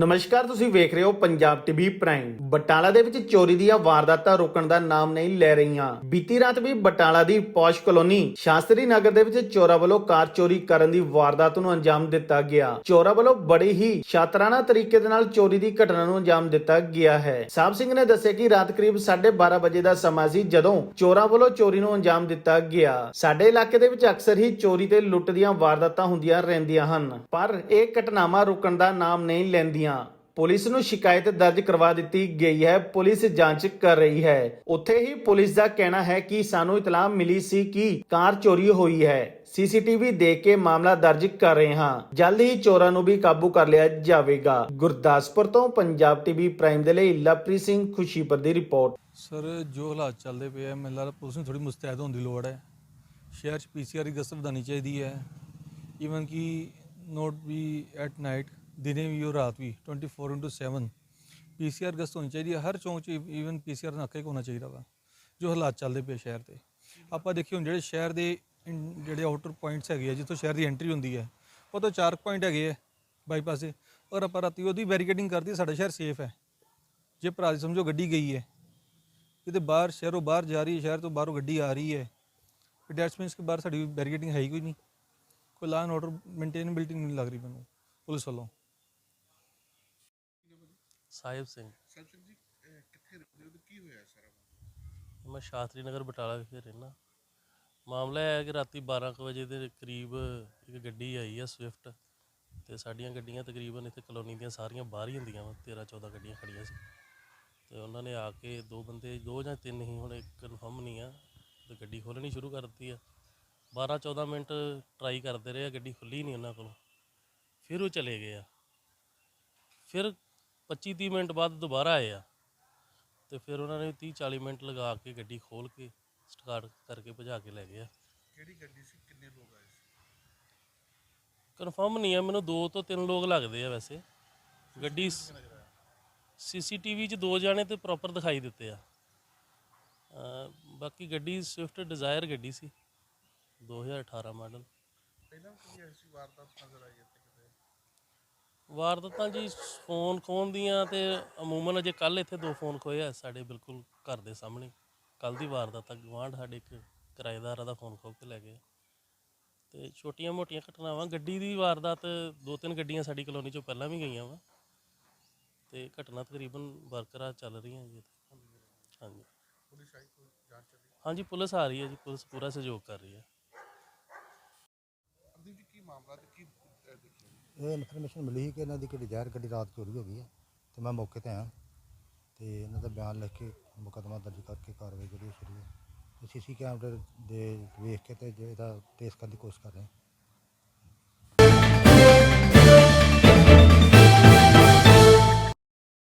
ਨਮਸਕਾਰ, ਤੁਸੀਂ ਵੇਖ ਰਹੇ ਹੋ ਪੰਜਾਬ ਟੀਵੀ ਪ੍ਰਾਈਮ। ਬਟਾਲਾ ਦੇ ਵਿੱਚ ਚੋਰੀ ਦੀਆਂ ਵਾਰਦਾਤਾਂ ਰੋਕਣ ਦਾ ਨਾਮ ਨਹੀਂ ਲੈ ਰਹੀਆਂ। ਬੀਤੀ ਰਾਤ ਵੀ ਬਟਾਲਾ ਦੀ ਪੌਸ਼ ਕਲੋਨੀ ਸ਼ਾਸਤਰੀ ਨਗਰ ਦੇ ਵਿੱਚ ਚੋਰਾਂ ਵੱਲੋਂ ਕਾਰ ਚੋਰੀ ਕਰਨ ਦੀ ਵਾਰਦਾਤ ਨੂੰ ਅੰਜਾਮ ਦਿੱਤਾ ਗਿਆ। ਚੋਰਾਂ ਵੱਲੋਂ ਬੜੀ ਹੀ ਸ਼ਾਤਰਾਨਾ ਤਰੀਕੇ ਦੇ ਨਾਲ ਚੋਰੀ ਦੀ ਘਟਨਾ ਨੂੰ ਅੰਜਾਮ ਦਿੱਤਾ ਗਿਆ ਹੈ। ਸਾਹਿਬ ਸਿੰਘ ਨੇ ਦੱਸਿਆ ਕਿ ਰਾਤ ਕਰੀਬ 12:30 ਵਜੇ ਦਾ ਸਮਾਂ ਸੀ ਜਦੋਂ ਚੋਰਾਂ ਵੱਲੋਂ ਚੋਰੀ ਨੂੰ ਅੰਜਾਮ ਦਿੱਤਾ ਗਿਆ। ਸਾਡੇ ਇਲਾਕੇ ਦੇ ਵਿੱਚ ਅਕਸਰ ਹੀ ਚੋਰੀ ਤੇ ਲੁੱਟ ਦੀਆਂ ਵਾਰਦਾਤਾਂ ਹੁੰਦੀਆਂ ਰਹਿੰਦੀਆਂ ਹਨ, ਪਰ ਇਹ ਘਟਨਾਵਾਂ ਰੁਕਣ ਦਾ ਨਾਮ ਨਹੀਂ ਲੈਂਦੀਆਂ। ਪੁਲਿਸ ਨੂੰ ਸ਼ਿਕਾਇਤ ਦਰਜ ਕਰਵਾ ਦਿੱਤੀ ਗਈ ਹੈ। ਪੁਲਿਸ ਜਾਂਚ ਕਰ ਰਹੀ ਹੈ। ਉੱਥੇ ਹੀ ਪੁਲਿਸ ਦਾ ਕਹਿਣਾ ਹੈ ਕਿ ਸਾਨੂੰ ਇਤਲਾਹ ਮਿਲੀ ਸੀ ਕਿ ਕਾਰ ਚੋਰੀ ਹੋਈ ਹੈ। ਸੀਸੀਟੀਵੀ ਦੇਖ ਕੇ ਮਾਮਲਾ ਦਰਜ ਕਰ ਰਹੇ ਹਾਂ। ਜਲਦ ਹੀ ਚੋਰਾਂ ਨੂੰ ਵੀ ਕਾਬੂ ਕਰ ਲਿਆ ਜਾਵੇਗਾ। ਗੁਰਦਾਸਪੁਰ ਤੋਂ ਪੰਜਾਬ ਟੀਵੀ ਪ੍ਰਾਈਮ ਦੇ ਲਈ ਲਵਪ੍ਰੀਤ ਸਿੰਘ ਖੁਸ਼ੀਪੁਰ ਦੀ ਰਿਪੋਰਟ। ਸਰ, ਜੋ ਹਾਲਾਤ ਚੱਲਦੇ ਪਏ ਆ, ਮੈਨੂੰ ਲੱਗਦਾ ਪੁਲਿਸ ਨੂੰ ਥੋੜੀ ਮੁਸਤੈਦ ਹੋਣ ਦੀ ਲੋੜ ਹੈ। ਸ਼ਹਿਰ 'ਚ ਪੀਸੀਆਰ ਦੀ ਗਸ਼ਤ ਵਧਾਉਣੀ ਚਾਹੀਦੀ ਹੈ। ਈਵਨ ਕਿ ਨੋਟ ਵੀ ਐਟ ਨਾਈਟ ਦਿਨੇ ਵੀ ਔਰ ਰਾਤ ਵੀ 24/7 ਪੀਸੀਆਰ ਗਸ਼ਤ ਹੋਣੀ ਚਾਹੀਦੀ ਹੈ, ਹਰ ਚੌਂਕ 'ਚ ਈਵਨ ਪੀਸੀਆਰ ਨਾਕਾ ਹੀ ਹੋਣਾ ਚਾਹੀਦਾ ਵਾ, ਜੋ ਹਾਲਾਤ ਚੱਲਦੇ ਪਏ ਸ਼ਹਿਰ 'ਤੇ ਆਪਾਂ ਦੇਖੀਏ ਹੁਣ ਜਿਹੜੇ ਸ਼ਹਿਰ ਦੇ ਇਨ- ਜਿਹੜੇ ਆਊਟਰ ਪੁਆਇੰਟਸ ਹੈਗੇ ਆ, ਜਿੱਥੋਂ ਸ਼ਹਿਰ ਦੀ ਐਂਟਰੀ ਹੁੰਦੀ ਹੈ, ਉਹ ਤੋਂ ਚਾਰ ਪੁਆਇੰਟ ਹੈਗੇ ਆ ਬਾਈਪਾਸ ਦੇ। ਔਰ ਆਪਾਂ ਰਾਤੀ ਉਹਦੀ ਬੈਰੀਕੇਡਿੰਗ ਕਰਦੀ ਸਾਡਾ ਸ਼ਹਿਰ ਸੇਫ ਹੈ। ਜੇ ਭਰਾ ਸਮਝੋ ਗੱਡੀ ਗਈ ਹੈ, ਕਿਤੇ ਬਾਹਰ ਸ਼ਹਿਰੋਂ ਬਾਹਰ ਜਾ ਰਹੀ ਹੈ, ਸ਼ਹਿਰ ਤੋਂ ਬਾਹਰੋਂ ਗੱਡੀ ਆ ਰਹੀ ਹੈ ਡੈਟਸ ਮੀਨਸ ਕਿ ਬਾਹਰ ਸਾਡੀ ਬੈਰੀਕੇਡਿੰਗ ਹੈ ਹੀ ਕੋਈ ਨਹੀਂ। ਕੋਈ ਲਾਅ ਐਂਡ ਆਰਡਰ ਮੇਨਟੇਨੇਬਿਲਟੀ ਨਹੀਂ ਲੱਗ ਰਹੀ ਮੈਨੂੰ, ਪੁਲਿਸ ਵੱਲੋਂ। ਸਾਹਿਬ ਸਿੰਘ। ਸੈਮਸੰਗ ਜੀ ਅਹ ਕਿੱਥੇ ਰਹਿੰਦੇ ਹੋ ਤੇ ਕੀ ਹੋਇਆ ਸਾਰਾ ਮਾਮਲਾ? ਮੈਂ ਸ਼ਾਸਤਰੀ ਨਗਰ ਬਟਾਲਾ ਵਿਖੇ ਰਹਿਣਾ ਮਾਮਲਾ ਇਹ ਹੈ ਕਿ ਰਾਤੀ 12 ਕੁ ਵਜੇ ਦੇ ਕਰੀਬ ਇੱਕ ਗੱਡੀ ਆਈ ਆ ਸਵਿਫਟ ਤੇ ਸਾਡੀਆਂ ਗੱਡੀਆਂ ਤਕਰੀਬਨ ਇੱਥੇ ਕਲੋਨੀ ਦੀਆਂ ਸਾਰੀਆਂ ਬਾਹਰ ਹੀ ਹੁੰਦੀਆਂ ਵਾ 13 14 ਗੱਡੀਆਂ ਖੜੀਆਂ ਸੀ। ਤੇ ਉਹਨਾਂ ਨੇ ਆ ਕੇ ਦੋ ਬੰਦੇ ਦੋ ਜਾਂ ਤਿੰਨ ਹੀ ਹੁਣ ਕਨਫਰਮ ਨਹੀਂ ਆ ਤੇ ਗੱਡੀ ਖੋਲਣੀ ਸ਼ੁਰੂ ਕਰ ਦਿੱਤੀ ਆ। 12 14 ਮਿੰਟ ਟਰਾਈ ਕਰਦੇ ਰਹੇ ਆ ਗੱਡੀ ਖੁੱਲੀ ਨਹੀਂ ਉਹਨਾਂ ਕੋਲੋਂ। ਫਿਰ ਉਹ ਚਲੇ ਗਏ ਆ। ਫਿਰ 25 30 ਮਿੰਟ ਬਾਅਦ ਦੁਬਾਰਾ ਆਏ ਆ ਤੇ ਫਿਰ ਉਹਨਾਂ ਨੇ 30 40 ਮਿੰਟ ਲਗਾ ਕੇ ਗੱਡੀ ਖੋਲ ਕੇ ਸਟਾਰਟ ਕਰਕੇ ਭਜਾ ਕੇ ਲੈ ਗਏ ਆ। ਕਿਹੜੀ ਗੱਡੀ ਸੀ? ਕਿੰਨੇ ਲੋਕ ਆਏ ਸੀ? ਕਨਫਰਮ ਨਹੀਂ ਆ ਮੈਨੂੰ ਦੋ ਤੋਂ ਤਿੰਨ ਲੋਕ ਲੱਗਦੇ ਆ ਵੈਸੇ। ਗੱਡੀ ਸੀਸੀਟੀਵੀ 'ਚ ਦੋ ਜਾਣੇ ਤੇ ਪ੍ਰੋਪਰ ਦਿਖਾਈ ਦਿੱਤੇ ਆ। ਅਹ ਬਾਕੀ ਗੱਡੀ ਸਵਿਫਟ ਡਿਜ਼ਾਇਰ ਗੱਡੀ ਸੀ 2018 ਮਾਡਲ ਪਹਿਲਾਂ ਵੀ ਕੋਈ ਐਸੀ ਵਾਰਦਾਤ ਨਜ਼ਰ ਆਈ ਇੱਥੇ? ਵਾਰਦਾਤਾਂ ਜੀ ਫੋਨ ਖੋਣ ਦੀਆਂ ਤੇ ਅਮੂਮਨ ਅਜੇ ਕੱਲ ਇੱਥੇ ਦੋ ਫੋਨ ਖੋਏ ਆ ਸਾਡੇ ਬਿਲਕੁਲ ਘਰ ਦੇ ਸਾਹਮਣੇ। ਕੱਲ ਦੀ ਵਾਰਦਾਤ ਆ ਗਵਾਂਢ ਸਾਡੇ ਇੱਕ ਕਿਰਾਏਦਾਰ ਦਾ ਫੋਨ ਖੋ ਕੇ ਲੈ ਗਏ ਤੇ ਛੋਟੀਆਂ ਮੋਟੀਆਂ ਘਟਨਾਵਾਂ, ਗੱਡੀ ਦੀ ਵਾਰਦਾਤ ਦੋ ਤਿੰਨ ਗੱਡੀਆਂ ਸਾਡੀ ਕਲੋਨੀ ਚੋਂ ਪਹਿਲਾਂ ਵੀ ਗਈਆਂ ਵਾ। ਤੇ ਘਟਨਾ ਤਕਰੀਬਨ ਬਰਕਰਾਰ ਚੱਲ ਰਹੀਆਂ ਜੀ ਹਾਂਜੀ। ਪੁਲਿਸ ਆਈ ਕੋਈ ਜਾਂਚ ਚੱਲੀ ਹਾਂਜੀ, ਪੁਲਿਸ ਆ ਰਹੀ ਹੈ ਜੀ, ਪੁਲਿਸ ਪੂਰਾ ਸਹਿਯੋਗ ਕਰ ਰਹੀ ਹੈ। ਅਰਦੀਪ ਜੀ, ਕੀ ਮਾਮਲਾ ਤੇ ਕੀ ਇਹ ਇਨਫੋਰਮੇਸ਼ਨ ਮਿਲੀ ਸੀ ਕਿ ਇਹਨਾਂ ਦੀ ਕਿਹੜੀ ਜ਼ਹਿਰ ਗੱਡੀ ਰਾਤ ਚੋਰੀ ਹੋ ਗਈ ਹੈ ਤੇ ਮੈਂ ਮੌਕੇ ਤੇ ਆਇਆ, ਤੇ ਇਹਨਾਂ ਦਾ ਬਿਆਨ ਲਿਖ ਕੇ ਮੁਕੱਦਮਾ ਦਰਜ ਕਰਕੇ ਕਾਰਵਾਈ ਜਿਹੜੀ ਉਹ ਸ਼ੁਰੂ ਹੈ ਤੇ ਸੀਸੀ ਕੈਮਰੇ ਦੇ ਵੇਖ ਕੇ ਤੇ ਜੇ ਇਹਦਾ ਟ੍ਰੇਸ ਕਰਨ ਦੀ ਕੋਸ਼ਿਸ਼ ਕਰ ਰਹੇ ਹਾਂ